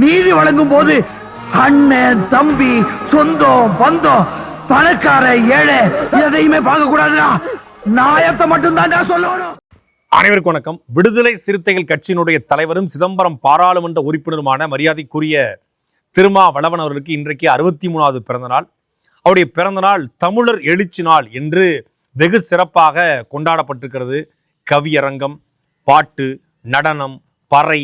நீதி வழங்கும் போது அண்ணன் தம்பி சொந்தம் பந்தம் பணக்கார ஏழை எதையுமே பார்க்க கூடாதுடா நாயத்தை மட்டும் தான்டா சொல்லணும். அனைவருக்கும் வணக்கம். விடுதலை சிறுத்தைகள் கட்சியினுடைய தலைவரும் சிதம்பரம் பாராளுமன்ற உறுப்பினருமான மரியாதைக்குரிய திருமாவளவன் அவர்களுக்கு இன்றைக்கு அறுபத்தி மூணாவது பிறந்த நாள் அவருடைய பிறந்த நாள் தமிழர் எழுச்சி நாள் என்று வெகு சிறப்பாக கொண்டாடப்பட்டிருக்கிறது. கவியரங்கம் பாட்டு நடனம் பறை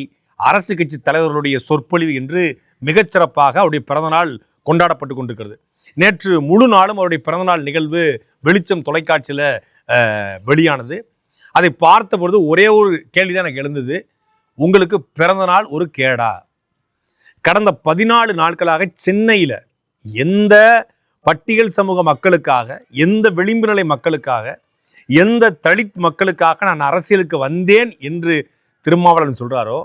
அரசு கட்சி தலைவர்களுடைய சொற்பொழிவு என்று மிகச்சிறப்பாக அவருடைய பிறந்தநாள் கொண்டாடப்பட்டு கொண்டிருக்கிறது. நேற்று முழு நாளும் அவருடைய பிறந்தநாள் நிகழ்வு வெளிச்சம் தொலைக்காட்சியில் வெளியானது. அதை பார்த்த பொழுது ஒரே ஒரு கேள்வி தான் எனக்கு எழுந்தது. உங்களுக்கு பிறந்தநாள் ஒரு கேடா? கடந்த பதினாலு நாட்களாக சென்னையில் எந்த பட்டியல் சமூக மக்களுக்காக எந்த விளிம்பு நிலை மக்களுக்காக எந்த தலித் மக்களுக்காக நான் அரசியலுக்கு வந்தேன் என்று திருமாவளவன் சொல்கிறாரோ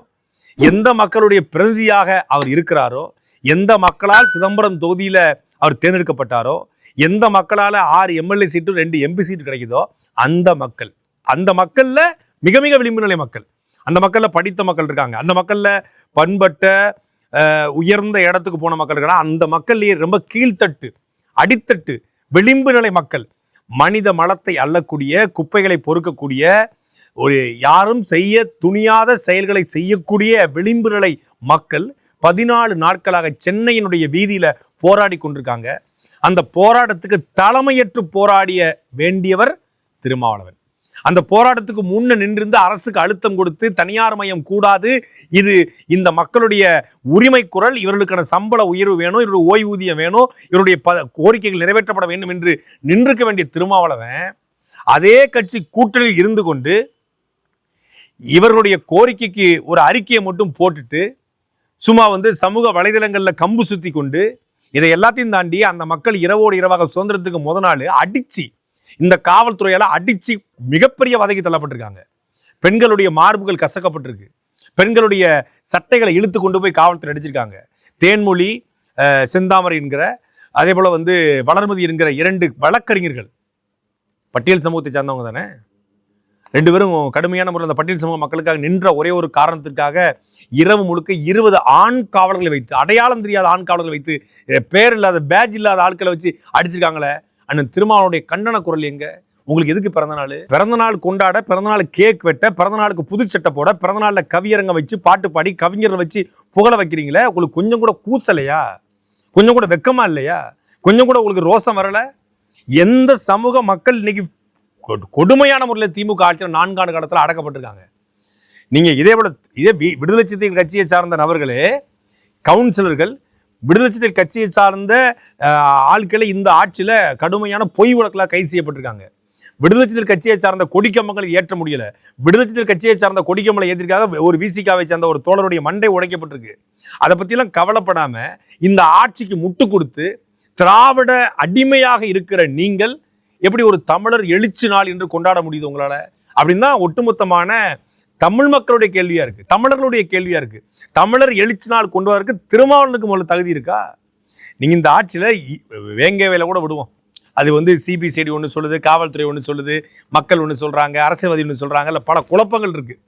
எந்த மக்களுடைய பிரதிநிதியாக அவர் இருக்கிறாரோ எந்த மக்களால் சிதம்பரம் தொகுதியில் அவர் தேர்ந்தெடுக்கப்பட்டாரோ எந்த மக்களால் ஆறு எம்எல்ஏ சீட்டும் ரெண்டு எம்பி சீட்டு கிடைக்குதோ அந்த மக்கள் அந்த மக்களில் மிக மிக விளிம்பு நிலை மக்கள். அந்த மக்களில் படித்த மக்கள் இருக்காங்க. அந்த மக்களில் பண்பட்ட உயர்ந்த இடத்துக்கு போன மக்கள் இருக்காங்க. அந்த மக்கள்லேயே ரொம்ப கீழ்த்தட்டு அடித்தட்டு விளிம்பு நிலை மக்கள் மனித மலத்தை அள்ளக்கூடிய குப்பைகளை பொறுக்கக்கூடிய ஒரு யாரும் செய்ய துணியாத செயல்களை செய்யக்கூடிய விளிம்புகளை மக்கள் பதினாலு நாட்களாக சென்னையினுடைய வீதியில் போராடி கொண்டிருக்காங்க. அந்த போராட்டத்துக்கு தலைமையற்று போராடிய வேண்டியவர் திருமாவளவன். அந்த போராட்டத்துக்கு முன்ன நின்றிருந்து அரசுக்கு அழுத்தம் கொடுத்து தனியார் மயம் கூடாது. இது இந்த மக்களுடைய உரிமை குரல். இவர்களுக்கான சம்பள உயர்வு வேணும். இவருடைய ஓய்வூதியம் வேணும். இவருடைய ப கோரிக்கைகள் நிறைவேற்றப்பட வேண்டும் என்று நின்றுக்க வேண்டிய திருமாவளவன் அதே கட்சி கூட்டணியில் இருந்து கொண்டு இவர்களுடைய கோரிக்கைக்கு ஒரு அறிக்கையை மட்டும் போட்டுட்டு சும்மா வந்து சமூக வலைதளங்களில் கம்பு சுத்தி கொண்டு இதை எல்லாத்தையும் தாண்டி அந்த மக்கள் இரவோடு இரவாக சுதந்திரத்துக்கு முத நாள் அடிச்சு இந்த காவல்துறையால் அடிச்சு மிகப்பெரிய வதைக்கு தள்ளப்பட்டிருக்காங்க. பெண்களுடைய மார்புகள் கசக்கப்பட்டிருக்கு. பெண்களுடைய சட்டைகளை இழுத்து கொண்டு போய் காவல்துறை அடிச்சிருக்காங்க. தேன்மொழி செந்தாமரை என்கிற அதே போல் வந்து வளர்மதி என்கிற இரண்டு வழக்கறிஞர்கள். பட்டியல் சமூகத்தை சார்ந்தவங்க தானே? ரெண்டு பேரும் கடுமையான முறையில் அந்த பட்டியல் சமூக மக்களுக்காக நின்ற ஒரே ஒரு காரணத்திற்காக இரவு முழுக்க இருபது ஆண் காவலர்களை வைத்து அடையாளம் தெரியாத ஆண் காவலர்களை வைத்து பேர் இல்லாத பேட்ச் இல்லாத ஆட்களை வச்சு அடிச்சிருக்காங்களே. அண்ணன் திருமாவளுடைய கண்டன குரல் எங்க? உங்களுக்கு எதுக்கு பிறந்தநாள் பிறந்தநாள் கொண்டாட பிறந்தநாள் கேக் வெட்ட பிறந்தநாளுக்கு புது சட்டை போட பிறந்தநாளில் கவியரங்க வச்சு பாட்டு பாடி கவிஞரை வச்சு புகழ வைக்கிறீங்களே? உங்களுக்கு கொஞ்சம் கூட கூசலையா? கொஞ்சம் கூட வெக்கமா இல்லையா? கொஞ்சம் கூட உங்களுக்கு ரோசம் வரல? எந்த சமூக மக்கள் இன்னைக்கு கொடுமையான முறையில் திமுக ஆட்சியில் நான்காண்டு காலத்தில் அடக்கப்பட்டிருக்காங்க. நீங்கள் இதே போல இதே வி- விடுதலை சிறுத்தைகள் கட்சியை சார்ந்த நபர்களே கவுன்சிலர்கள் விடுதலை சிறுத்தைகள் கட்சியை சார்ந்த ஆட்களை இந்த ஆட்சியில் கடுமையான பொய் வழக்கில் கைது செய்யப்பட்டிருக்காங்க. விடுதலை சிறுத்தைகள் கட்சியை சார்ந்த கொடிக்கம்பங்களை ஏற்ற முடியல. விடுதலை சிறுத்தைகள் கட்சியை சார்ந்த கொடிக்கம்பளை ஏற்றிருக்காக ஒரு விசிகாவை சார்ந்த ஒரு தோழருடைய மண்டை உடைக்கப்பட்டிருக்கு. அதை பற்றிலாம் கவலைப்படாமல் இந்த ஆட்சிக்கு முட்டு கொடுத்து திராவிட அடிமையாக இருக்கிற நீங்கள் எப்படி ஒரு தமிழர் எழுச்சி நாள் என்று கொண்டாட முடியுது உங்களால்? அப்படின்னு தான் ஒட்டுமொத்தமான தமிழ் மக்களுடைய கேள்வியாக இருக்குது தமிழர்களுடைய கேள்வியாக இருக்குது தமிழர் எழுச்சி நாள் கொண்டு வரதுக்கு திருமாவளனுக்கு முதல்ல தகுதி இருக்கா? நீங்கள் இந்த ஆட்சியில் இ- வேங்க வேலை கூட விடுவோம். அது வந்து சிபிசிஐடி ஒன்று சொல்லுது காவல்துறை ஒன்று சொல்லுது மக்கள் ஒன்று சொல்கிறாங்க அரசியல்வாதி ஒன்று சொல்கிறாங்க இல்லை பல குழப்பங்கள் இருக்குது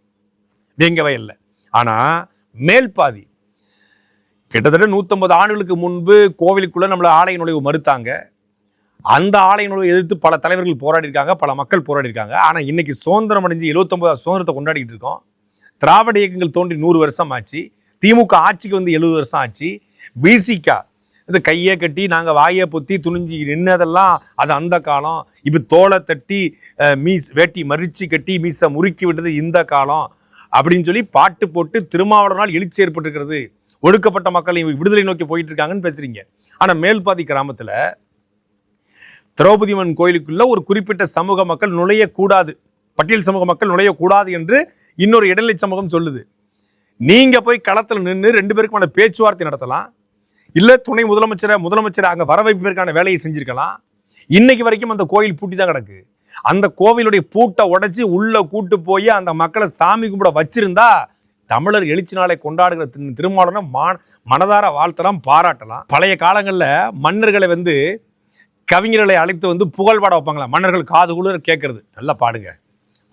வேங்க வயலில் ஆனால் மேல் பாதி கிட்டத்தட்ட நூற்றம்பது ஆண்டுகளுக்கு முன்பு கோவிலுக்குள்ளே நம்மளை ஆலய நுழைவு மறுத்தாங்க. அந்த ஆலையினோடு எதிர்த்து பல தலைவர்கள் போராடி இருக்காங்க பல மக்கள் போராடி இருக்காங்க ஆனால் இன்னைக்கு சுதந்திரம் அடைஞ்சு எழுபத்தொன்பது சுதந்திரத்தை கொண்டாடிட்டு இருக்கோம். திராவிட இயக்கங்கள் தோன்றி நூறு வருஷம் ஆச்சு. திமுக ஆட்சிக்கு வந்து எழுபது வருஷம் ஆச்சு. பிசிகா இந்த கையை கட்டி நாங்கள் வாயை பொத்தி துணிஞ்சு நின்னதெல்லாம் அது அந்த காலம். இப்போ தோலை தட்டி மீஸ் வேட்டி மறிச்சு கட்டி மீசை முறுக்கி விட்டது இந்த காலம். அப்படின்னு சொல்லி பாட்டு போட்டு திருமாவளவனால் எழுச்சி ஏற்பட்டிருக்கிறது. ஒடுக்கப்பட்ட மக்கள் விடுதலை நோக்கி போயிட்டு இருக்காங்கன்னு பேசுறீங்க. ஆனால் மேல்பாதி கிராமத்தில் திரௌபதிமன் கோயிலுக்குள்ள ஒரு குறிப்பிட்ட சமூக மக்கள் நுழையக்கூடாது. பட்டியல் சமூக மக்கள் நுழையக்கூடாது என்று இன்னொரு இடைநிலை சமூகம் சொல்லுது. நீங்க போய் களத்தில் நின்று ரெண்டு பேருக்குமான பேச்சுவார்த்தை நடத்தலாம். இல்லை துணை முதலமைச்சரை முதலமைச்சரை அங்கே வர வைப்பதற்கான வேலையை செஞ்சிருக்கலாம். இன்னைக்கு வரைக்கும் அந்த கோயில் பூட்டி தான் கிடக்கு. அந்த கோவிலுடைய பூட்டை உடைச்சி உள்ள கூட்டு போய் அந்த மக்களை சாமி கும்பிட வச்சிருந்தா தமிழர் எழுச்சி நாளை கொண்டாடுகிற திரு- மா மனதார வாழ்த்தலாம் பாராட்டலாம். பழைய காலங்களில் மன்னர்களை வந்து கவிஞர்களை அழைத்து வந்து புகழ் பாட வைப்பாங்களா? மன்னர்கள் காது குளிர கேட்கறது. நல்லா பாடுங்க.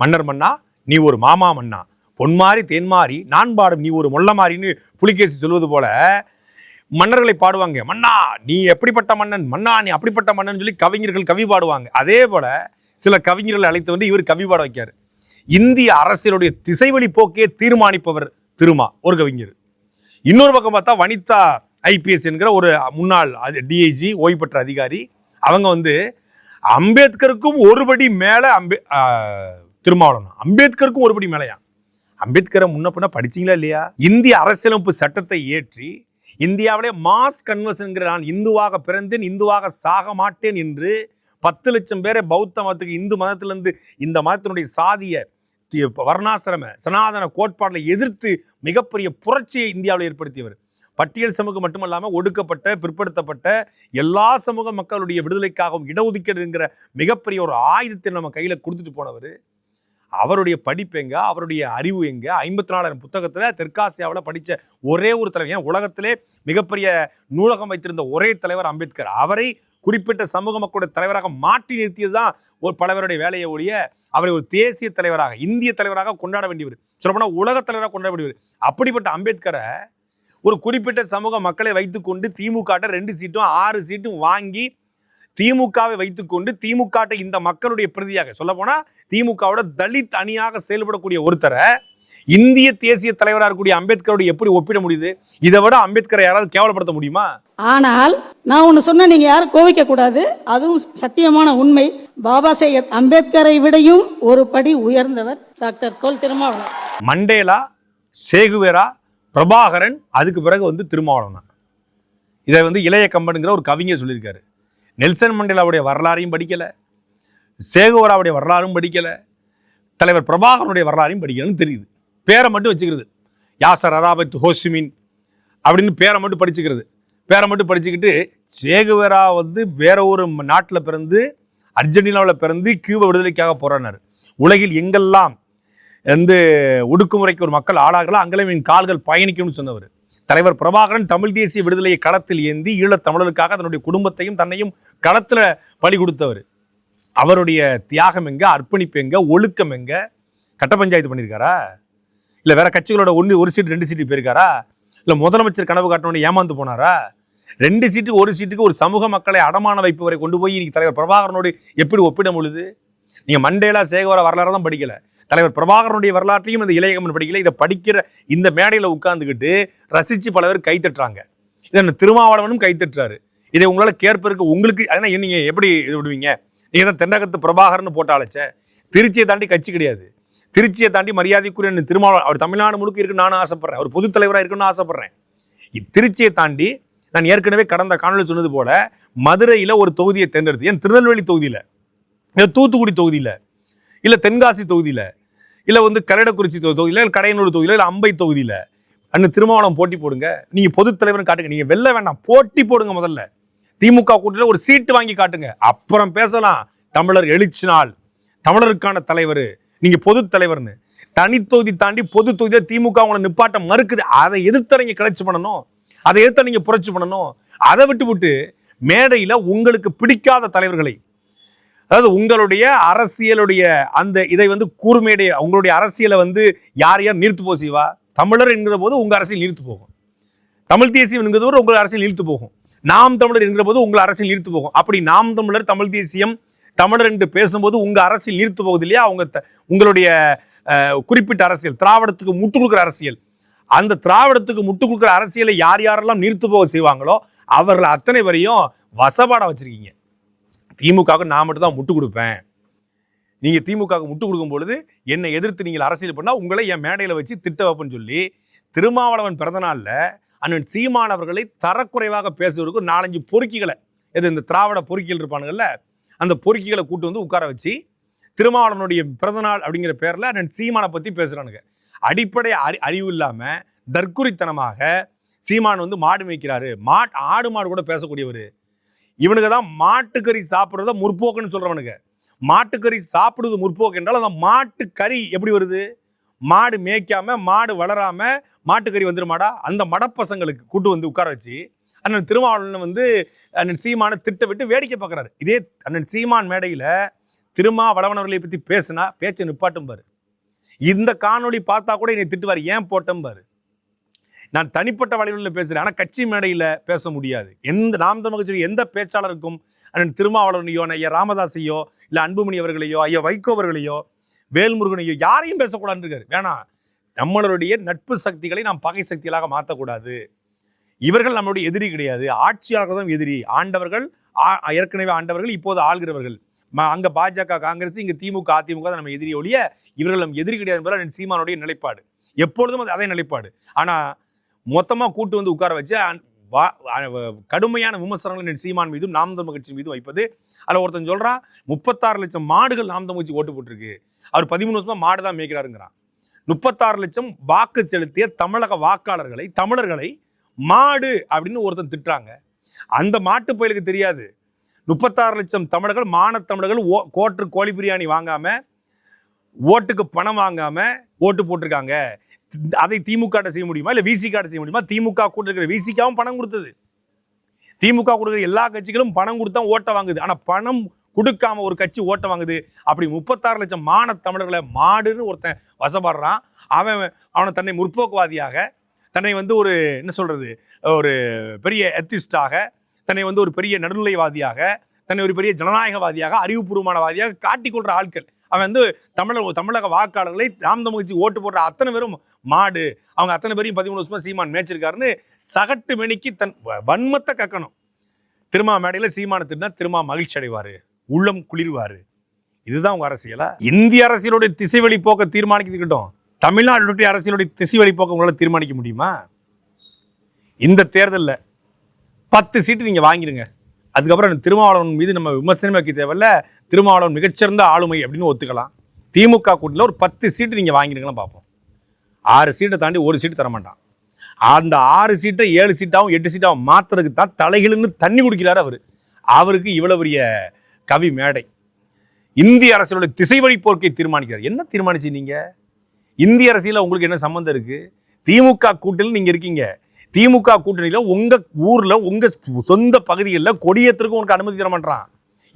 மன்னர் மன்னா நீ ஒரு மாமா மன்னா. பொன்மாரி தேன்மாரி நான் பாடும் நீ ஒரு மொள்ள மாறின்னு புலிகேசி சொல்வது போல மன்னர்களை பாடுவாங்க. மன்னா நீ எப்படிப்பட்ட மன்னன்? மன்னா நீ அப்படிப்பட்ட மன்னன் சொல்லி கவிஞர்கள் கவி பாடுவாங்க. அதே போல சில கவிஞர்களை அழைத்து வந்து இவர் கவி பாட வைக்காரு இந்திய அரசியலுடைய திசைவழி போக்கே தீர்மானிப்பவர் திருமா ஒரு கவிஞர். இன்னொரு பக்கம் பார்த்தா வனிதா ஐபிஎஸ் என்கிற ஒரு முன்னாள் டிஐஜி ஓய்வு பெற்ற அதிகாரி அவங்க வந்து அம்பேத்கருக்கும் ஒருபடி மேலே அம்பே ஆஹ், திருமாவளவன். அம்பேத்கருக்கும் ஒருபடி மேலையா? அம்பேத்கரை முன்ன பின்ன படிச்சீங்களா இல்லையா? இந்திய அரசியலமைப்பு சட்டத்தை ஏற்றி இந்தியாவிலே மாஸ் கன்வர்ஷன்ங்கிற நான் இந்துவாக பிறந்தேன் இந்துவாக சாக மாட்டேன் என்று பத்து லட்சம் பேரை பௌத்த மதத்துக்கு இந்து மதத்திலிருந்து இந்த மதத்தினுடைய சாதிய தி- வர்ணாசிரம சனாதன கோட்பாட்டில் எதிர்த்து மிகப்பெரிய புரட்சியை இந்தியாவில் ஏற்படுத்தியவர். பட்டியல் சமூகம் மட்டுமல்லாமல் ஒடுக்கப்பட்ட பிற்படுத்தப்பட்ட எல்லா சமூக மக்களுடைய விடுதலைக்காகவும் இடஒதுக்கீடுங்கிற மிகப்பெரிய ஒரு ஆயுதத்தை நம்ம கையில் கொடுத்துட்டு போனவர். அவருடைய படிப்பு எங்க? அவருடைய அறிவு எங்க? ஐம்பத்தி நாலாயிரம் புத்தகத்தில் தெற்காசியாவில் படித்த ஒரே ஒரு தலைவர். ஏன்? உலகத்திலே மிகப்பெரிய நூலகம் வைத்திருந்த ஒரே தலைவர் அம்பேத்கர். அவரை குறிப்பிட்ட சமூக மக்களுடைய தலைவராக மாற்றி நிறுத்தியது தான் ஒரு பலவருடைய வேலையை ஒழிய அவரை ஒரு தேசிய தலைவராக இந்திய தலைவராக கொண்டாட வேண்டியவர். சொல்லப்போனால் உலக தலைவராக கொண்டாட வேண்டியவர். அப்படிப்பட்ட அம்பேத்கரை ஒரு குறிப்பிட்ட சமூக மக்களை வைத்துக்கொண்டு திமுக ரெண்டு சீட்டும் ஆறு சீட்டும் வாங்கி திமுகவை வைத்துக்கொண்டு திமுக இந்த மக்களுடைய பிரதியாக சொல்ல போனா திமுகவோட தலித் அணியாக செயல்படக்கூடிய ஒருத்தரை இந்திய தேசிய தலைவராக இருக்கக்கூடிய அம்பேத்கரோட எப்படி ஒப்பிட முடியுது? இதை விட அம்பேத்கரை யாராவது கேவலப்படுத்த முடியுமா? ஆனால் நான் ஒன்று சொன்ன நீங்கள் யாரும் கோவிக்க கூடாது. அதுவும் சத்தியமான உண்மை. பாபா சாஹேப் அம்பேத்கரை விடையும் ஒரு படி உயர்ந்தவர் doctor Thol Thirumavalavan. Mandela Che Guevara Prabhakaran அதுக்கு பிறகு வந்து திருமாவளவன் இதை வந்து இளைய கம்பனுங்கிற ஒரு கவிஞர் சொல்லியிருக்காரு. நெல்சன் மண்டேலாவுடைய வரலாறையும் படிக்கலை. சேகுவராவுடைய வரலாறும் படிக்கலை. தலைவர் பிரபாகரனுடைய வரலாறையும் படிக்கலன்னு தெரியுது. பேரை மட்டும் வச்சுக்கிறது. யாசர் அராபத் ஹோசிமின் அப்படின்னு பேரை மட்டும் படிச்சுக்கிறது. பேரை மட்டும் படிச்சுக்கிட்டு சேகுவேரா வந்து வேற ஒரு நாட்டில் பிறந்து அர்ஜென்டினாவில் பிறந்து கியூபா விடுதலைக்காக போராடினார். உலகில் எங்கெல்லாம் வந்து ஒடுக்குமுறைக்கு ஒரு மக்கள் ஆளாகலாம் அங்கேயும் என் கால்கள் பயணிக்கும்னு சொன்னவர். தலைவர் பிரபாகரன் தமிழ் தேசிய விடுதலையை களத்தில் ஏந்தி ஈழத் தமிழருக்காக தன்னுடைய குடும்பத்தையும் தன்னையும் களத்தில் பலி கொடுத்தவர். அவருடைய தியாகம் எங்க அர்ப்பணிப்பு எங்க ஒழுக்கம் எங்க? கட்ட பஞ்சாயத்து பண்ணியிருக்காரா? இல்லை வேற கட்சிகளோட ஒன்று ஒரு சீட்டு ரெண்டு சீட்டு போயிருக்காரா? இல்லை முதலமைச்சர் கனவு காட்டணும்னு ஏமாந்து போனாரா? ரெண்டு சீட்டு ஒரு சீட்டுக்கு ஒரு சமூக மக்களை அடமான வைப்பவரை கொண்டு போய் இன்னைக்கு தலைவர் பிரபாகரனோடு எப்படி ஒப்பிட முழுது? நீங்கள் மண்டேலா சேகவர வரலாறு தான் படிக்கல. தலைவர் பிரபாகரனுடைய வரலாற்றையும் இந்த இளையகமன் படிக்கல. இதை படிக்கிற இந்த மேடையில் உட்கார்ந்துக்கிட்டு ரசித்து பல பேர் கைத்தட்டுறாங்க இதை திருமாவளவனும் கைத்தட்டுறாரு இதை உங்களால் கேட்பதற்கு உங்களுக்கு ஆனால் நீங்கள் எப்படி இது விடுவீங்க? நீங்கள் தான் தென்னகத்து பிரபாகரன் போட்டாலச்சே திருச்சியை தாண்டி கட்சி கிடையாது. திருச்சியை தாண்டி மரியாதைக்குரிய திருமாவளவன் அவர் தமிழ்நாடு முழுக்க இருக்குன்னு நானும் ஆசைப்பட்றேன். அவர் பொதுத் தலைவராக இருக்குன்னு ஆசைப்பட்றேன். திருச்சியை தாண்டி நான் ஏற்கனவே கடந்த காணொலி சொன்னது போல மதுரையில் ஒரு தொகுதியை தேர்ந்தெடுத்து ஏன் திருநெல்வேலி தொகுதியில்? இல்லை தூத்துக்குடி தொகுதியில்? இல்லை தென்காசி தொகுதியில்? இல்லை வந்து கரடக்குறிச்சி தொ- தொகுதியில் இல்லை கடையனூர் தொகுதியில் இல்லை அம்பை தொகுதியில். அண்ணன் திருமாவளம் போட்டி போடுங்க. நீங்கள் பொதுத் தலைவர்னு காட்டுங்க. நீங்கள் வெல்ல வேண்டாம் போட்டி போடுங்க முதல்ல. திமுக கூட்டத்தில் ஒரு சீட்டு வாங்கி காட்டுங்க. அப்புறம் பேசலாம். தமிழர் எழுச்சி நாள். தமிழருக்கான தலைவர். நீங்கள் பொதுத் தலைவர்னு. தனி தொகுதி தாண்டி பொது தொகுதியாக திமுக உங்களை நிப்பாட்டம் மறுக்குது. அதை எதிர்த்து நீங்கள் கிளர்ச்சி பண்ணணும். அதை எதிர்த்த நீங்கள் புரட்சி பண்ணணும். அதை விட்டு விட்டு மேடையில் உங்களுக்கு பிடிக்காத தலைவர்களை அதாவது உங்களுடைய அரசியலுடைய அந்த இதை வந்து கூர்மையுடைய உங்களுடைய அரசியலை வந்து யார் யார் நீர்த்து போ செய்வா? தமிழர் என்கிற போது உங்கள் அரசியல் நீர்த்து போகும். தமிழ் தேசியம் என்கிற போது உங்கள் அரசியல் இழுத்து போகும். நாம் தமிழர் என்கிற போது உங்கள் அரசியல் இழுத்து போகும். அப்படி நாம் தமிழர் தமிழ் தேசியம் தமிழர் என்று பேசும்போது உங்கள் அரசியல் நீர்த்து போகுது இல்லையா? அவங்க த- உங்களுடைய குறிப்பிட்ட அரசியல் திராவிடத்துக்கு முட்டு கொடுக்குற அரசியல். அந்த திராவிடத்துக்கு முட்டு கொடுக்குற அரசியலை யார் யாரெல்லாம் நீர்த்து போக செய்வாங்களோ அவர்கள் அத்தனை வரையும் வசபாடம் வச்சுருக்கீங்க. திமுகவுக்கு நான் மட்டும் தான் முட்டு கொடுப்பேன். நீங்கள் திமுகவுக்கு முட்டு கொடுக்கும் பொழுது என்னை எதிர்த்து நீங்கள் அரசியல் பண்ணால் உங்களை என் மேடையில் வச்சு திட்ட வைப்பேன்னு சொல்லி திருமாவளவன் பிறந்தநாளில் அண்ணன் சீமான் அவர்களை தரக்குறைவாக பேசுவதற்கு நாலஞ்சு பொறுக்கிகளை எது இந்த திராவிட பொறுக்கிகள் இருப்பானுங்கள்ல அந்த பொறுக்கிகளை கூட்டு வந்து உட்கார வச்சு திருமாவளவனுடைய பிறந்தநாள் அப்படிங்கிற பேரில் அண்ணன் சீமானை பற்றி பேசுகிறானுங்க அடிப்படை அறி அறிவு இல்லாமல் தற்குறித்தனமாக சீமான் வந்து மாடு மேய்க்கிறாரு. மாட் ஆடு மாடு கூட பேசக்கூடியவர். இவனுக்கு தான் மாட்டுக்கறி சாப்பிட்றத முற்போக்குன்னு சொல்கிறவனுக்கு மாட்டுக்கறி சாப்பிடுவது முற்போக்கு என்றால் அந்த மாட்டுக்கறி எப்படி வருது? மாடு மேய்க்காம மாடு வளராம மாட்டுக்கறி வந்துருமாடா? அந்த மடப்பசங்களுக்கு கூட்டு வந்து உட்கார வச்சு அண்ணன் திருமாவளவன் வந்து அண்ணன் சீமானை திட்ட விட்டு வேடிக்கை பார்க்குறாரு. இதே அண்ணன் சீமான் மேடையில் திருமா வளவனவர்களை பற்றி பேசுனா பேச்சை நிப்பாட்டும் பாரு இந்த காணொளி பார்த்தா கூட என்னை திட்டுவார் ஏன் போட்டேன் பாரு நான் தனிப்பட்ட வழிகளில் பேசுகிறேன் ஆனால் கட்சி மேடையில் பேச முடியாது. எந்த நாம் தமிழ் எந்த பேச்சாளருக்கும் அண்ணன் திருமாவளவனையோ ஐயா ராமதாஸையோ இல்லை அன்புமணி அவர்களையோ ஐயா வைகோ அவர்களையோ வேல்முருகனையோ யாரையும் பேசக்கூடாதுன்னு இருக்காரு. வேணாம் நம்மளுடைய நட்பு சக்திகளை நாம் பகை சக்திகளாக மாற்றக்கூடாது இவர்கள் நம்மளுடைய எதிரி கிடையாது. ஆட்சியாளர்கள் தான் எதிரி. ஆண்டவர்கள் ஆ- ஏற்கனவே ஆண்டவர்கள் இப்போது ஆள்கிறவர்கள். ம- அங்கே பாஜக காங்கிரஸ் இங்கே திமுக அதிமுக தான் நம்ம எதிரி ஒழிய இவர்கள் நம் எதிரி கிடையாது என்பது சீமானுடைய நிலைப்பாடு. எப்பொழுதும் அது அதே நிலைப்பாடு. ஆனால் மொத்தமாக கூட்டு வந்து உட்கார வச்சு வா- கடுமையான விமர்சனங்கள் சீமான் மீதும் நாம் தமிழ் கட்சி மீதும் வைப்பது. அதில் ஒருத்தன் சொல்கிறான் முப்பத்தாறு லட்சம் மாடுகள் நாம் தமிழ் கட்சி ஓட்டு போட்டிருக்கு. அவர் பதிமூணு வருஷமாக மாடு தான் மேய்க்கிறாருங்கிறான். முப்பத்தாறு லட்சம் வாக்கு செலுத்திய தமிழக வாக்காளர்களை தமிழர்களை மாடு அப்படின்னு ஒருத்தன் திட்டுறாங்க. அந்த மாட்டு பயிலுக்கு தெரியாது. முப்பத்தாறு லட்சம் தமிழர்கள் மானத் தமிழர்கள் ஓ கோட்டு கோழி பிரியாணி வாங்காமல் ஓட்டுக்கு பணம் வாங்காமல் ஓட்டு போட்டிருக்காங்க. அதை திமுக செய்ய முடியுமா? இல்லை விசிக செய்ய முடியுமா? திமுக கூட இருக்கிற விசிகாவும் பணம் கொடுத்தது. திமுக கொடுக்குற எல்லா கட்சிகளும் பணம் கொடுத்தா ஓட்டை வாங்குது. ஆனால் பணம் கொடுக்காம ஒரு கட்சி ஓட்டை வாங்குது. அப்படி முப்பத்தாறு லட்சம் மான தமிழர்களை மாடுன்னு ஒருத்தன் வசப்படுறான். அவன் அவனை தன்னை முற்போக்குவாதியாக தன்னை வந்து ஒரு என்ன சொல்கிறது ஒரு பெரிய எத்திஸ்டாக தன்னை வந்து ஒரு பெரிய நடுநிலைவாதியாக தன்னை ஒரு பெரிய ஜனநாயகவாதியாக அறிவுபூர்வமானவாதியாக காட்டிக்கொள்கிற ஆட்கள். அவன் வந்து தமிழக தமிழக வாக்காளர்களை தாம் தமிழ்ச்சி ஓட்டு போடுற அத்தனை பேரும் மாடு. அவங்க அத்தனை பேரையும் பதிமூணு வருஷமா சீமான் மேய்ச்சிருக்காருன்னு சகட்டு மெனிக்கு தன் வ- வன்மத்தை கக்கணும். திருமா மேடையில் சீமான திட்டினா திருமா மகிழ்ச்சி அடைவார். உள்ளம் குளிர்வார். இதுதான் உங்கள் அரசியலா? இந்திய அரசியலுடைய திசைவழி போக்க தீர்மானிக்கட்டும் தமிழ்நாட்டுடைய அரசியலுடைய திசைவழி போக்க உங்களால் தீர்மானிக்க முடியுமா? இந்த தேர்தலில் பத்து சீட்டு நீங்கள் வாங்கிடுங்க அதுக்கப்புறம் திருமாவளவன் மீது நம்ம விமர்சனம் வைக்க தேவையில்ல. திருமாவளவன் மிகச்சிறந்த ஆளுமை அப்படின்னு ஒத்துக்கலாம். திமுக கூட்டணியில் ஒரு பத்து சீட்டு நீங்கள் வாங்கிடுங்களா பார்ப்போம். ஆறு சீட்டை தாண்டி ஒரு சீட்டு தரமாட்டான். அந்த ஆறு சீட்டை ஏழு சீட்டாகவும் எட்டு சீட்டாகவும் மாத்துறதுக்கு தான் தலைகிழுன்னு தண்ணி குடிக்கிறார் அவர். அவருக்கு இவ்வளவு பெரிய கவி மேடை. இந்திய அரசியலுடைய திசை வழி தீர்மானிக்கிறார். என்ன தீர்மானிச்சு நீங்கள் இந்திய அரசியலில் உங்களுக்கு என்ன சம்மந்தம் இருக்குது திமுக கூட்டணியில் நீங்கள் இருக்கீங்க. திமுக கூட்டணியில் உங்கள் ஊரில் உங்கள் சொந்த பகுதிகளில் கொடியேற்றத்துக்கு உனக்கு அனுமதி தர மாட்டான்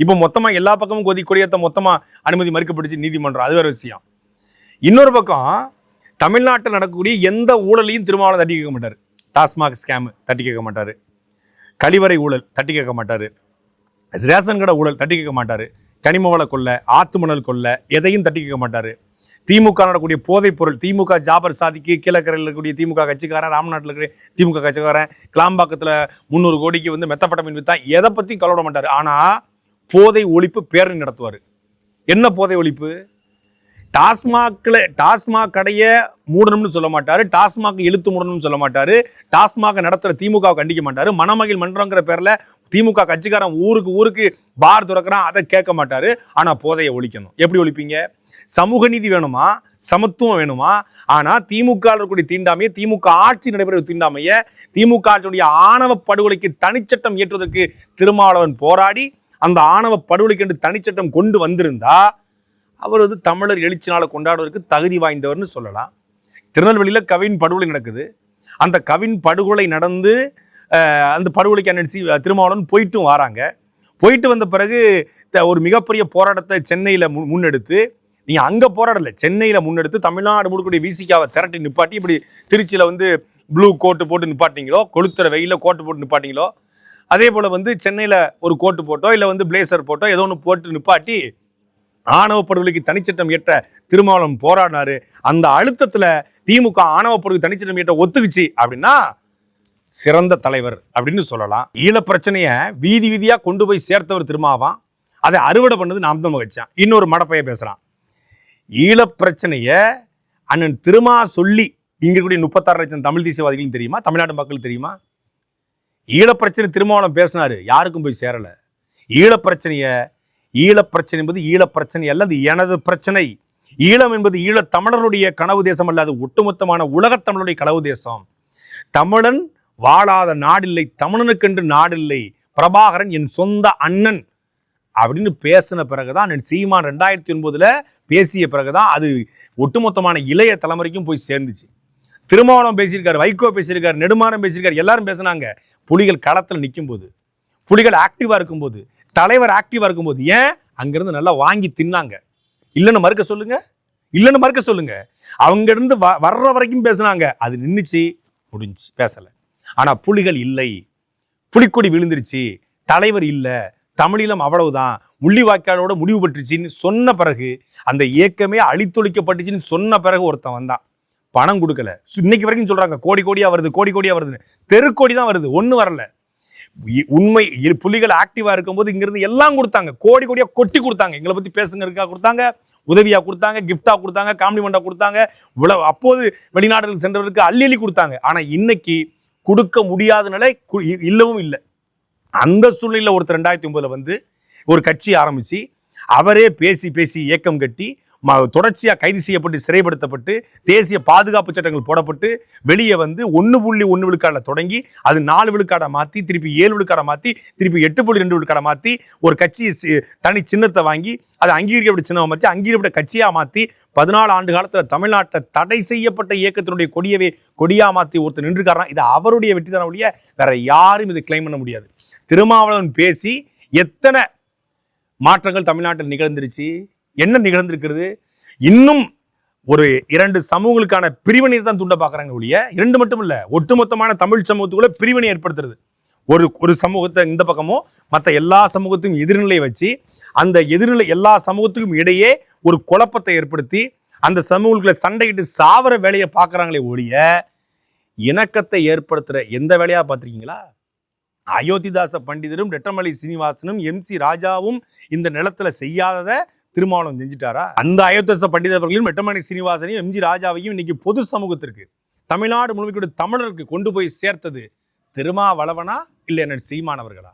இப்போ மொத்தமாக எல்லா பக்கமும் கொதி கொடியத்தை மொத்தமாக அனுமதி மறுக்கப்பட்டுச்சு நீதிமன்றம். அது வேறு விஷயம். இன்னொரு பக்கம் தமிழ்நாட்டில் நடக்கக்கூடிய எந்த ஊழலையும் திருமாவளம் தட்டி கேட்க மாட்டார். டாஸ்மாக் ஸ்கேமு தட்டி கேட்க மாட்டார். கழிவறை ஊழல் தட்டி கேட்க மாட்டார். ரேஷன் கடை ஊழல் தட்டி கேட்க மாட்டார். கனிம வள கொள்ளை ஆத்து மணல் கொள்ளை எதையும் தட்டி கேட்க மாட்டார். திமுக நடக்கக்கூடிய போதைப் பொருள் திமுக ஜாபர் சாதிக்கு கீழக்கரையில் இருக்கக்கூடிய திமுக கட்சிக்காரன் ராமநாட்டில் இருக்கிற திமுக கட்சிக்காரன் கிளாம்பாக்கத்தில் முந்நூறு கோடிக்கு வந்து மெத்தப்பட்ட மீன் விற்றா எதை பற்றியும் கலவிட மாட்டார். ஆனால் போதை ஒழிப்பு பேரணி நடத்துவார். என்ன போதை ஒழிப்பு? டாஸ்மாகில் டாஸ்மாக் கடையை மூடணும்னு சொல்ல மாட்டார் டாஸ்மாக் இழுத்து மூடணும்னு சொல்ல மாட்டார் டாஸ்மாக் நடத்துகிற திமுக கண்டிக்க மாட்டார் மணமகிழ் மன்றங்கிற பேரில் திமுக கட்சிக்காரன் ஊருக்கு ஊருக்கு பார் திறக்கிறான் அதை கேட்க மாட்டார் ஆனால் போதையை ஒழிக்கணும். எப்படி ஒழிப்பீங்க? சமூக நீதி வேணுமா? சமத்துவம் வேணுமா? ஆனால் திமுக இருக்கக்கூடிய தீண்டாமையை திமுக ஆட்சி நடைபெற தீண்டாமையை திமுக ஆட்சியுடைய ஆணவ படுகொலைக்கு தனிச்சட்டம் இயற்றுவதற்கு திருமாவளவன் போராடி அந்த ஆணவ படுகொலைக்கு என்று தனிச்சட்டம் கொண்டு வந்திருந்தா அவர் வந்து தமிழர் எழுச்சி நாளை கொண்டாடுவதற்கு தகுதி வாய்ந்தவர்னு சொல்லலாம். திருநெல்வேலியில் கவின் படுகொலை நடக்குது. அந்த கவின் படுகொலை நடந்து அந்த படுகொலைக்கு அண்ணன் திருமாவளவன் போயிட்டும் வராங்க. போயிட்டு வந்த பிறகு த- ஒரு மிகப்பெரிய போராட்டத்தை சென்னையில் மு முன்னெடுத்து நீங்கள் அங்கே போராடலை சென்னையில் முன்னெடுத்து தமிழ்நாடு முழுக்கூடிய விசிகாவை திரட்டி நிப்பாட்டி இப்படி திருச்சியில் வந்து ப்ளூ கோட்டு போட்டு நிப்பாட்டிங்களோ கொளுத்துற வெயிலில் கோட்டு போட்டு நிப்பாட்டிங்களோ அதே போல் வந்து சென்னையில் ஒரு கோட்டு போட்டோ இல்லை வந்து பிளேசர் போட்டோ ஏதோ ஒன்று போட்டு நிப்பாட்டி ஆணவ படுகொலைக்கு தனிச்சட்டம் இயற்ற திருமாவளவன் போராடினாரு. அந்த அழுத்தத்தில் திமுக ஆணவ படுகொலை தனிச்சட்டம் இயற்ற ஒத்துக்குச்சு அப்படின்னா சிறந்த தலைவர் அப்படின்னு சொல்லலாம். ஈழ பிரச்சனையை வீதி வீதியாக கொண்டு போய் சேர்த்தவர் திருமாவான் அதை அறுவடை பண்ணது நாம் தான் வச்சான் இன்னொரு மடப்பைய பேசுகிறான் ஈழ பிரச்சனையை அண்ணன் திருமா சொல்லி இங்கே இருக்கக்கூடிய முப்பத்தாறு லட்சம் தமிழ் தேசியவாதிகளும் தெரியுமா? தமிழ்நாட்டு மக்கள் தெரியுமா? ஈழப்பிரச்சனை திருமாவளம் பேசினார். பேசினாரு யாருக்கும் போய் சேரலை. ஈழப்பிரச்சனையை ஈழப்பிரச்சனை என்பது ஈழப்பிரச்சனை அல்லது அல்ல அது எனது பிரச்சனை. ஈழம் என்பது ஈழத்தமிழருடைய கனவு தேசம் அல்ல அது ஒட்டுமொத்தமான உலகத்தமிழருடைய கனவு தேசம். தமிழன் வாழாத நாடில்லை தமிழனுக்கென்று நாடில்லை பிரபாகரன் என் சொந்த அண்ணன் அப்படின்னு பேசின பிறகுதான் என் சீமான் ரெண்டாயிரத்தி ஒன்பதில் பேசிய பிறகுதான் அது ஒட்டுமொத்தமான இளைய தலைமுறைக்கும் போய் சேர்ந்துச்சு. திருமாவளவன் பேசியிருக்காரு வைகோ பேசியிருக்காரு நெடுமாறன் பேசியிருக்காரு எல்லாரும் பேசுனாங்க. புலிகள் களத்தில் நிற்கும்போது புலிகள் ஆக்டிவாக இருக்கும்போது தலைவர் ஆக்டிவாக இருக்கும்போது ஏன்? அங்கேருந்து நல்லா வாங்கி தின்னாங்க. இல்லைன்னு மறுக்க சொல்லுங்க. இல்லைன்னு மறுக்க சொல்லுங்க. அவங்க இருந்து வ- வர்ற வரைக்கும் பேசுனாங்க. அது நின்றுச்சு முடிஞ்சு பேசலை. ஆனால் புலிகள் இல்லை. புலிக்கொடி விழுந்துருச்சு. தலைவர் இல்லை. தமிழிலும் அவ்வளவுதான். முள்ளிவாய்க்காலோட முடிவு பெற்றுச்சுன்னு சொன்ன பிறகு அந்த இயக்கமே அழித்தொழிக்கப்பட்டுச்சுன்னு சொன்ன பிறகு ஒருத்தன் வந்தான். பணம் கொடுக்கல. இன்னைக்கு வரைக்கும் சொல்றாங்க கோடி கோடியா வருது கோடி கோடியா வருதுன்னு. தெருக்கோடி தான் வருது ஒன்றும் வரல. உண்மை புலிகள் ஆக்டிவா இருக்கும்போது இங்கிருந்து எல்லாம் கொடுத்தாங்க. கோடி கோடியா கொட்டி கொடுத்தாங்க. எங்களை பத்தி பேசுங்கிறதுக்காக கொடுத்தாங்க உதவியா கொடுத்தாங்க கிஃப்டா கொடுத்தாங்க காம்ப்ளிமெண்டா கொடுத்தாங்க. இவ்வளோ அப்போது வெளிநாடுகள் சென்றவருக்கு அள்ளி அள்ளி கொடுத்தாங்க. ஆனா இன்னைக்கு கொடுக்க முடியாத நிலை இல்லவும் இல்லை. அந்த சூழ்நிலையில் ஒருத்தர் ரெண்டாயிரத்தி ஒன்பதுல வந்து ஒரு கட்சி ஆரம்பிச்சு அவரே பேசி பேசி இயக்கம் கட்டி தொடர்ச்சியாக கைது செய்யப்பட்டு சிறைப்படுத்தப்பட்டு தேசிய பாதுகாப்பு சட்டங்கள் போடப்பட்டு வெளியே வந்து ஒன்று புள்ளி ஒன்று விழுக்காடில் தொடங்கி அது நாலு விழுக்காடை மாற்றி திருப்பி ஏழு விழுக்காடை மாற்றி திருப்பி எட்டு புள்ளி ரெண்டு விழுக்காடை மாற்றி ஒரு கட்சி சி- தனி சின்னத்தை வாங்கி அதை அங்கீகரிக்கப்பட்ட சின்னமாக மாற்றி அங்கீகரிக்கப்பட்ட கட்சியாக மாற்றி பதினாலு ஆண்டு காலத்தில் தமிழ்நாட்டில் தடை செய்யப்பட்ட இயக்கத்தினுடைய கொடியவே கொடியாக மாற்றி ஒருத்தர் நின்றுக்காரன் இது அவருடைய வெற்றி தான ஒழிய வேற யாரும் இதை கிளைம் பண்ண முடியாது. திருமாவளவன் பேசி எத்தனை மாற்றங்கள் தமிழ்நாட்டில் நிகழ்ந்துருச்சு? என்ன நிகழ்ந்திருக்கிறது? இன்னும் ஒரு இரண்டு சமூகங்களுக்கான பிரிவினை தான் தூண்ட பார்க்குறாங்க ஒழிய இரண்டு மட்டும் இல்லை ஒட்டுமொத்தமான தமிழ் சமூகத்துக்குள்ள பிரிவினை ஏற்படுத்துறது. ஒரு ஒரு சமூகத்தை இந்த பக்கமும் மற்ற எல்லா சமூகத்தையும் எதிர்நிலையை வச்சு அந்த எதிர்நிலை எல்லா சமூகத்துக்கும் இடையே ஒரு குழப்பத்தை ஏற்படுத்தி அந்த சமூகங்களை சண்டையிட்டு சாவர வேலையை பார்க்குறாங்களே ஒழிய இணக்கத்தை ஏற்படுத்துகிற எந்த வேலையாக பார்த்துருக்கீங்களா? அயோத்திதாச பண்டிதரும் ரெட்டமலை சீனிவாசனும் எம் சி ராஜாவும் இந்த நிலத்தில் செய்யாததை திருமாவளவன் செஞ்சுட்டாரா? அந்த அயோத்தச பண்டிதர்களையும் ரெட்டமலை சீனிவாசனையும் எம்ஜி ராஜாவையும் இன்னைக்கு பொது சமூகத்திற்கு தமிழ்நாடு முழுமைக்கு தமிழருக்கு கொண்டு போய் சேர்த்தது திருமாவளவனா இல்லை என்ன சீமானவர்களா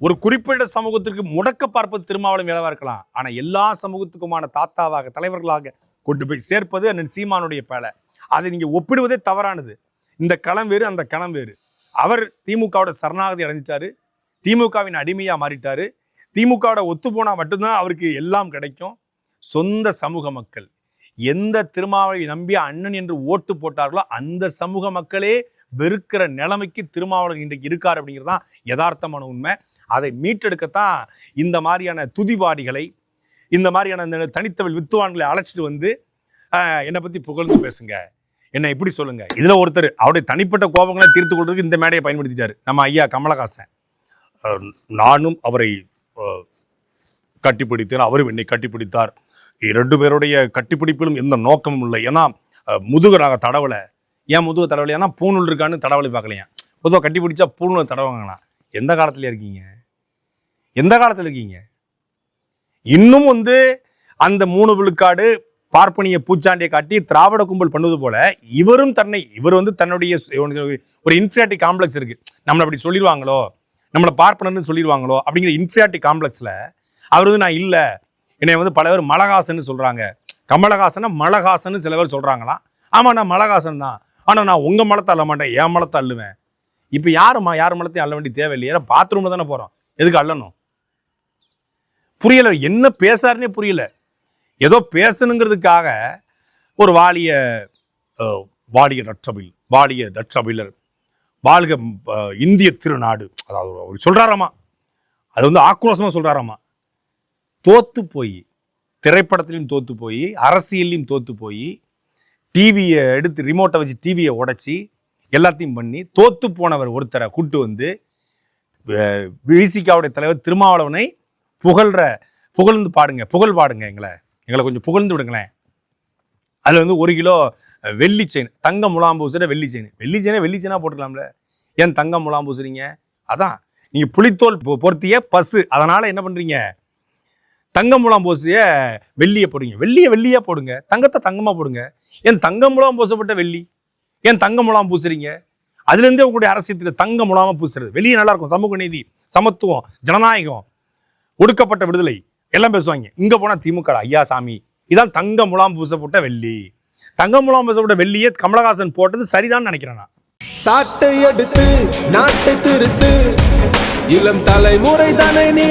ஒரு குறிப்பிட்ட சமூகத்திற்கு முடக்க பார்ப்பது திருமாவளவன் வேலைவா இருக்கலாம். ஆனா எல்லா சமூகத்துக்குமான தாத்தாவாக தலைவர்களாக கொண்டு போய் சேர்ப்பது அண்ணன் சீமானுடைய பேலை. அதை நீங்க ஒப்பிடுவதே தவறானது. இந்த களம் வேறு அந்த களம் வேறு. அவர் திமுகவோட சரணாகதி அடைஞ்சிட்டாரு. திமுகவின் அடிமையா மாறிட்டாரு. திமுகவோட ஒத்து போனால் மட்டும்தான் அவருக்கு எல்லாம் கிடைக்கும். சொந்த சமூக மக்கள். எந்த திருமாவளவை நம்பி அண்ணன் என்று ஓட்டு போட்டார்களோ அந்த சமூக மக்களே வெறுக்கிற நிலைமைக்கு திருமாவளவன் இன்றைக்கு இருக்கார் அப்படிங்கிறது தான் யதார்த்தமான உண்மை. அதை மீட்டெடுக்கத்தான் இந்த மாதிரியான துதிபாடிகளை இந்த மாதிரியான இந்த தனித்தமிழ் வித்துவான்களை அழைச்சிட்டு வந்து என்னை பற்றி புகழ்ந்து பேசுங்க. என்ன இப்படி சொல்லுங்க. இதில் ஒருத்தர் அவருடைய தனிப்பட்ட கோபங்களை தீர்த்து கொள்றதுக்கு இந்த மேடையை பயன்படுத்திட்டார். நம்ம ஐயா கமலஹாசன். நானும் அவரை கட்டிப்பிடித்தேன் அவரும் என்னை கட்டிப்பிடித்தார். இரண்டு பேருடைய கட்டிப்பிடிப்பிலும் எந்த நோக்கமும் இல்லை. ஏன்னா அஹ், முதுக நாங்கள் தடவலை. ஏன் முதுக ஏன்னா பூணூல் இருக்கான்னு தடவலை பார்க்கலையா? பொதுவாக கட்டி பிடிச்சா பூணூல் தடவாங்கண்ணா எந்த காலத்தில் இருக்கீங்க? எந்த காலத்தில் இருக்கீங்க? இன்னும் வந்து அந்த மூணு விழுக்காடு பார்ப்பனிய பூச்சாண்டியை காட்டி திராவிட கும்பல் பண்ணுவது போல இவரும் தன்னை இவர் வந்து தன்னுடைய ஒரு இன்ஃபினிட்டி காம்ப்ளெக்ஸ் இருக்கு. நம்மளை அப்படி சொல்லிடுவாங்களோ? நம்மளை பார்ப்பனர்னு சொல்லிடுவாங்களோ அப்படிங்கிற இன்ஃபியாட்டி காம்ப்ளெக்ஸில் அவர் வந்து நான் இல்லை. என்னை வந்து பல பேர் மலகாசன்னு சொல்கிறாங்க கமலஹாசனை மலகாசன்னு சில பேர் சொல்கிறாங்களாம் ஆமா நான் மலகாசன் தான். ஆனால் நான் உங்கள் மலத்தை அள்ள மாட்டேன் என் மலத்தை அள்ளுவேன். இப்போ யாரும்மா யார் மலத்தையும் அள்ள வேண்டிய தேவையில்லையே ஏன்னா பாத்ரூம்ல தானே போகிறோம் எதுக்கு அள்ளணும்? புரியல என்ன பேசாருன்னே புரியல. ஏதோ பேசணுங்கிறதுக்காக ஒரு வாலிய வாலிய நற்றபில் வாலிய நற்றபிலர் வாழ்க இந்திய திருநாடு. அதாவது அவர் சொல்கிறாராமா அது வந்து ஆக்ரோஷமாக சொல்கிறாராமா தோத்து போய் திரைப்படத்திலையும் தோத்து போய் அரசியல்லையும் தோத்து போய் டிவியை எடுத்து ரிமோட்டை வச்சு டிவியை உடச்சி எல்லாத்தையும் பண்ணி தோத்து போனவர் ஒருத்தரை கூட்டு வந்து விசிகாவுடைய தலைவர் திருமாவளவனை புகழ்ற புகழ்ந்து பாடுங்க புகழ் பாடுங்க எங்களை. எங்களை கொஞ்சம் புகழ்ந்து விடுங்களேன். அதில் வந்து ஒரு கிலோ வெள்ளி செயின் தங்க முலாம் பூசுற வெள்ளி செயின். வெள்ளி செயினை வெள்ளி செயினாக போட்டுக்கலாம்ல. ஏன் தங்கம் முலாம் பூசுறீங்க அதான் நீங்கள் புளித்தோல் பொ- பொருத்திய பசு. அதனால் என்ன பண்ணுறீங்க தங்க முலாம் பூசிய வெள்ளியை போடுங்க. வெள்ளியை வெள்ளியாக போடுங்க. தங்கத்தை தங்கமாக போடுங்க. ஏன் தங்க முலாம் பூசப்பட்ட வெள்ளி? ஏன் தங்க முலாம் பூசுறீங்க அதுலேருந்தே உங்களுடைய அரசியத்தில் தங்க முலாமல் பூசுறது. வெளியே நல்லாயிருக்கும் சமூக நீதி சமத்துவம் ஜனநாயகம் ஒடுக்கப்பட்ட விடுதலை. எல்லாம் பேசுவாங்க. இங்கே போனால் திமுக ஐயா சாமி. இதான் தங்க முலாம் பூசப்பட்ட வெள்ளி. தங்கமுலாம் பேசப்பட்ட வெள்ளியே கமலஹாசன் போட்டது சரிதான் நினைக்கிறேன் நான். சாட்டை எடுத்து நாட்டை திருத்து. இளம் தலைமுறை தானே நீ